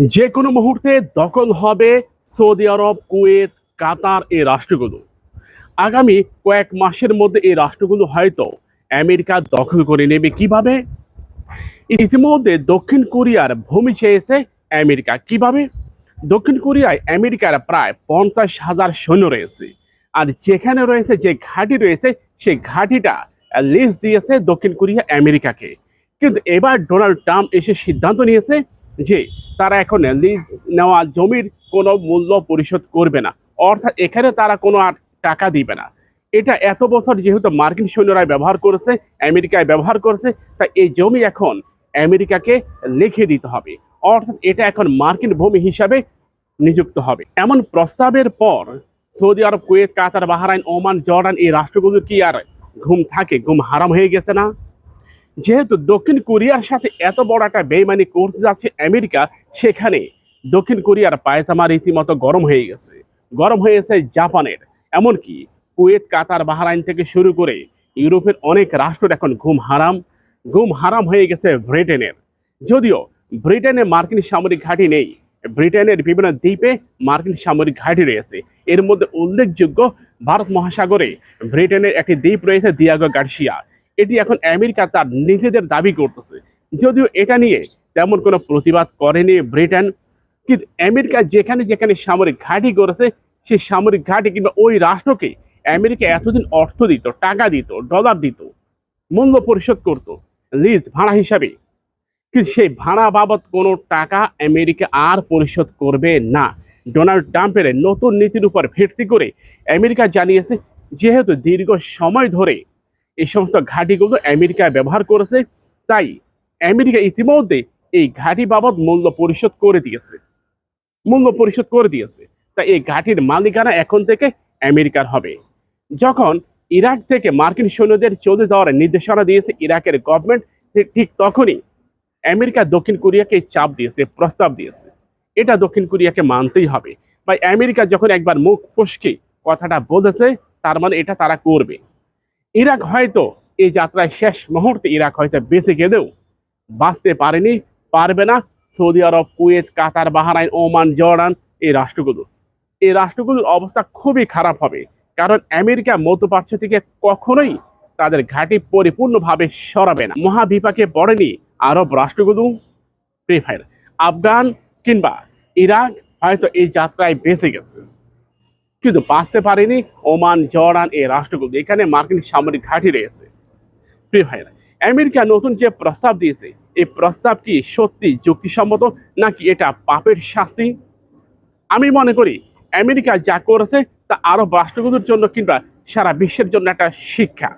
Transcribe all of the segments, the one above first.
যে কোনো মুহূর্তে দখল হবে সৌদি আরব, কুয়েত, কাতার এই রাষ্ট্রগুলো। আগামী কয়েক মাসের মধ্যে এই রাষ্ট্রগুলো হয়তো আমেরিকা দখল করে নেবে কীভাবে? ইতিমধ্যে দক্ষিণ কোরিয়ার ভূমি চেয়েছে আমেরিকা কীভাবে? দক্ষিণ কোরিয়ায় আমেরিকার প্রায় পঞ্চাশ হাজার সৈন্য রয়েছে। আর যেখানে রয়েছে, যে ঘাঁটি রয়েছে, সেই ঘাঁটিটা লিস্ট দিয়েছে দক্ষিণ কোরিয়া আমেরিকাকে। কিন্তু এবার ডোনাল্ড ট্রাম্প এসে সিদ্ধান্ত নিয়েছে যে তারা এখন লিজ নেওয়া জমির কোনো মূল্য পরিশোধ করবে না। অর্থাৎ এখানে তারা কোনো আর টাকা দিবে না। এটা এত বছর যেহেতু মার্কিন সৈন্যরা ব্যবহার করেছে, আমেরিকায় ব্যবহার করেছে, তাই এই জমি এখন আমেরিকাকে লিখে দিতে হবে। অর্থাৎ এটা এখন মার্কিন ভূমি হিসাবে নিযুক্ত হবে। এমন প্রস্তাবের পর Saudi Arab, Kuwait, Qatar, Bahrain, Oman, Jordan এই রাষ্ট্রগুলোর কি আর ঘুম থাকে? ঘুম হারাম হয়ে গেছে না? যেহেতু দক্ষিণ কোরিয়ার সাথে এত বড় একটা বেইমানি করতে যাচ্ছে আমেরিকা, সেখানে দক্ষিণ কোরিয়ার পায়জামা রীতিমতো গরম হয়ে গেছে। গরম হয়েছে জাপানের। এমনকি কুয়েত, কাতার, বাহারাইন থেকে শুরু করে ইউরোপের অনেক রাষ্ট্র এখন ঘুম হারাম। ঘুম হারাম হয়ে গেছে ব্রিটেনের। যদিও ব্রিটেনে মার্কিন সামরিক ঘাঁটি নেই, ব্রিটেনের বিভিন্ন দ্বীপে মার্কিন সামরিক ঘাঁটি রয়েছে। এর মধ্যে উল্লেখযোগ্য ভারত মহাসাগরে ব্রিটেনের একটি দ্বীপ রয়েছে, দিয়াগো গার্সিয়া। এটি এখন আমেরিকা তার নিজেদের দাবি করতেছে। যদিও এটা নিয়ে তেমন কোনো প্রতিবাদ করেনি ব্রিটেন। কিন্তু আমেরিকা যেখানে যেখানে সামরিক ঘাঁটি করেছে, সেই সামরিক ঘাঁটি কিংবা ওই রাষ্ট্রকে আমেরিকা এতদিন অর্থ দিত, টাকা দিত ডলার দিত, মূল্য পরিশোধ করত লিজ ভাড়া হিসাবে। কিন্তু সেই ভাড়া বাবদ কোনো টাকা আমেরিকা আর পরিশোধ করবে না। ডোনাল্ড ট্রাম্পের নতুন নীতির উপর ভিত্তি করে আমেরিকা জানিয়েছে, যেহেতু দীর্ঘ সময় ধরে এই সমস্ত ঘাঁটিগুলো আমেরিকা ব্যবহার করেছে। তাই আমেরিকা ইতিমধ্যে এই ঘাঁটি বাবদ মূল্য পরিশোধ করে দিয়েছে। মূল্য পরিশোধ করে দিয়েছে। তাই এই ঘাঁটির মালিকানা এখন থেকে আমেরিকার হবে। যখন ইরাক থেকে মার্কিন সৈন্যদের চলে যাওয়ার নির্দেশনা দিয়েছে ইরাকের গভর্নমেন্ট ঠিক তখনই আমেরিকা দক্ষিণ কোরিয়াকে চাপ দিয়েছে, প্রস্তাব দিয়েছে। এটা দক্ষিণ কোরিয়াকে মানতেই হবে। বা আমেরিকা যখন একবার মুখ ফসকে কথাটা বলেছে, তার মানে এটা তারা করবে। ইরাক হয়তো এই যাত্রায় শেষ মুহূর্তে ইরাক হয়তো বেঁচে গেলেও বাঁচতে পারেনি, পারবে না। Saudi Arab, Kuwait, Qatar, Bahrain, Oman, Jordan এই রাষ্ট্রগুলো। এই রাষ্ট্রগুলোর অবস্থা খুবই খারাপ হবে, কারণ আমেরিকা মধ্যপ্রাচ্য থেকে কখনোই তাদের ঘাঁটি পরিপূর্ণভাবে সরাবে না। মহাবিপাকে পড়েনি আরব রাষ্ট্রগুলো। ফ্রি ফায়ার আফগান কিংবা ইরাক হয়তো এই যাত্রায় বেঁচে গেছে। কিন্তু বাঁচতে পারেনি ওমান, জর্ডান এই রাষ্ট্রগুলো। এখানে মার্কিন সামরিক ঘাঁটি রয়েছে। ফ্রি ফায়ার আমেরিকা নতুন যে প্রস্তাব দিয়েছে, এই প্রস্তাব কি সত্যি যুক্তিসম্মত নাকি এটা পাপের শাস্তি? আমি মনে করি আমেরিকা যা করেছে তা আরব রাষ্ট্রগুলোর জন্য কিংবা সারা বিশ্বের জন্য একটা শিক্ষা।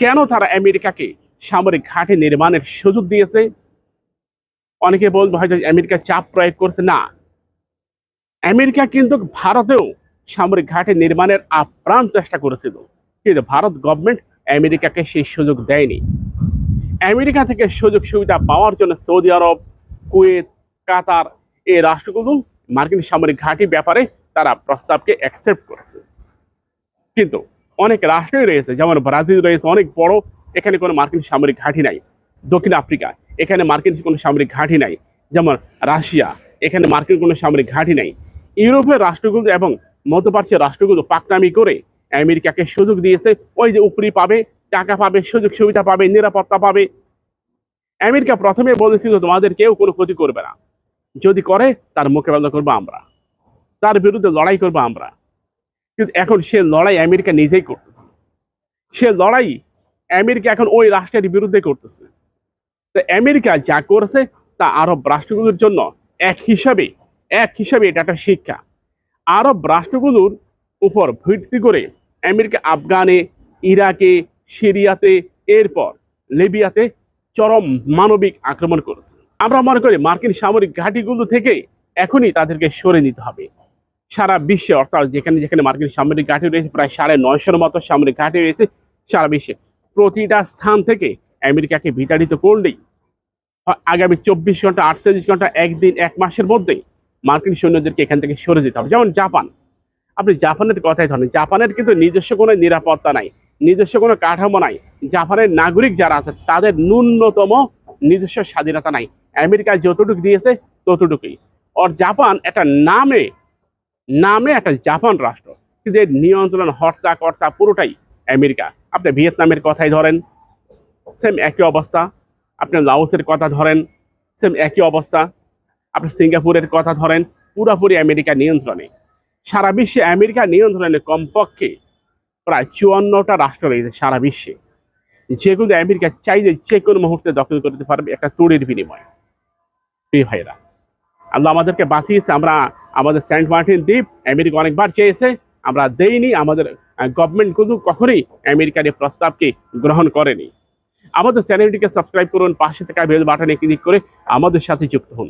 কেন তারা আমেরিকাকে সামরিক ঘাঁটি নির্মাণের সুযোগ দিয়েছে? অনেকে বলবে হয়তো আমেরিকা চাপ প্রয়োগ করছে। না, আমেরিকা কিন্তু ভারতেও সামরিক ঘাঁটি নির্মাণের আপ্রাণ চেষ্টা করেছিল, কিন্তু ভারত গভর্নমেন্ট আমেরিকাকে সেই সুযোগ দেয়নি। আমেরিকা থেকে সুযোগ সুবিধা পাওয়ার জন্য সৌদি আরব, কুয়েত, কাতার এই রাষ্ট্রগুলো মার্কিন সামরিক ঘাঁটি ব্যাপারে তারা প্রস্তাবকে অ্যাকসেপ্ট করেছে। কিন্তু অনেক রাষ্ট্রই রয়েছে, যেমন ব্রাজিল রয়েছে, অনেক বড় এখানে কোনো মার্কিন সামরিক ঘাঁটি নাই। দক্ষিণ আফ্রিকা, এখানে মার্কিন কোনো সামরিক ঘাঁটি নাই। যেমন রাশিয়া, এখানে মার্কিন কোনো সামরিক ঘাঁটি নাই। ইউরোপের রাষ্ট্রগুলো এবং মধ্যপ্রাচ্যের রাষ্ট্রগুলো পাকনামি করে আমেরিকাকে সুযোগ দিয়েছে। ওই যে উপরি পাবে, টাকা পাবে, সুযোগ সুবিধা পাবে, নিরাপত্তা পাবে। আমেরিকা প্রথমে বলেছিল, তোমাদের কেউ কোনো ক্ষতি করবে না। যদি করে, তার মোকাবেলা করব আমরা। তার বিরুদ্ধে লড়াই করব আমরা। কিন্তু এখন সে লড়াই আমেরিকা নিজেই করতেছে। সে লড়াই আমেরিকা এখন ওই রাষ্ট্রের বিরুদ্ধে করতেছে। তো আমেরিকা যা করেছে, তা আরব রাষ্ট্রগুলোর জন্য এক হিসাবে এক হিসাবে এটা একটা শিক্ষা। আরব রাষ্ট্রগুলোর উপর ভিত্তি করে আমেরিকা, আফগানে, ইরাকে, সিরিয়াতে, এরপর লিবিয়াতে চরম মানবিক আক্রমণ করেছে। আমরা মনে করি মার্কিন সামরিক ঘাঁটিগুলো থেকে এখনই তাদেরকে সরে নিতে হবে। সারা বিশ্বে, অর্থাৎ যেখানে যেখানে মার্কিন সামরিক ঘাঁটি রয়েছে, প্রায় সাড়ে নয়শোর মতো সামরিক ঘাঁটি রয়েছে সারা বিশ্বে। প্রতিটা স্থান থেকে আমেরিকাকে বিতাড়িত করলেই আগামী চব্বিশ ঘণ্টা, আটচল্লিশ ঘণ্টা, একদিন, এক মাসের মধ্যেই মার্কিন সৈন্যদেরকে এখান থেকে সরে যেতে হবে। যেমন জাপান। আপনি জাপানের কথাই ধরেন। জাপানের কিন্তু নিজস্ব কোনো নিরাপত্তা নাই, নিজস্ব কোনো কাঠামো নাই। জাপানের নাগরিক যারা আছে, তাদের ন্যূনতম নিজস্ব স্বাধীনতা নাই। আমেরিকা যতটুকু দিয়েছে, ততটুকুই। আর জাপান একটা নামে নামে একটা জাপান রাষ্ট্র। এর নিয়ন্ত্রণ হর্তা কর্তা পুরোটাই আমেরিকা। আপনি ভিয়েতনামের কথাই ধরেন সেম একই অবস্থা। আপনি লাওসের কথা ধরেন সেম একই অবস্থা। আপনি সিঙ্গাপুরের কথা ধরেন, পুরোপুরি আমেরিকা নিয়ন্ত্রণে। সারা বিশ্বে আমেরিকা নিয়ন্ত্রণে কমপক্ষে প্রায় চুয়ান্নটা রাষ্ট্র রয়েছে সারা বিশ্বে। যেগুলো আমেরিকা চাইলে যে কোনো মুহূর্তে দখল করতে পারবে একটা তুড়ির বিনিময়ে। প্রিয় ভাইরা আল্লাহ আমাদেরকে বাঁচিয়েছে, আমরা আমাদের সেন্ট মার্টিন দ্বীপ আমেরিকা অনেকবার চেয়েছে, আমরা দেইনি, আমাদের গভর্নমেন্ট কিন্তু কখনোই আমেরিকার এই প্রস্তাবকে গ্রহণ করেনি। আমাদের চ্যানেলটিকে সাবস্ক্রাইব করুন, পাশে থাকা বেল বাটনে ক্লিক করে আমাদের সাথে যুক্ত হন।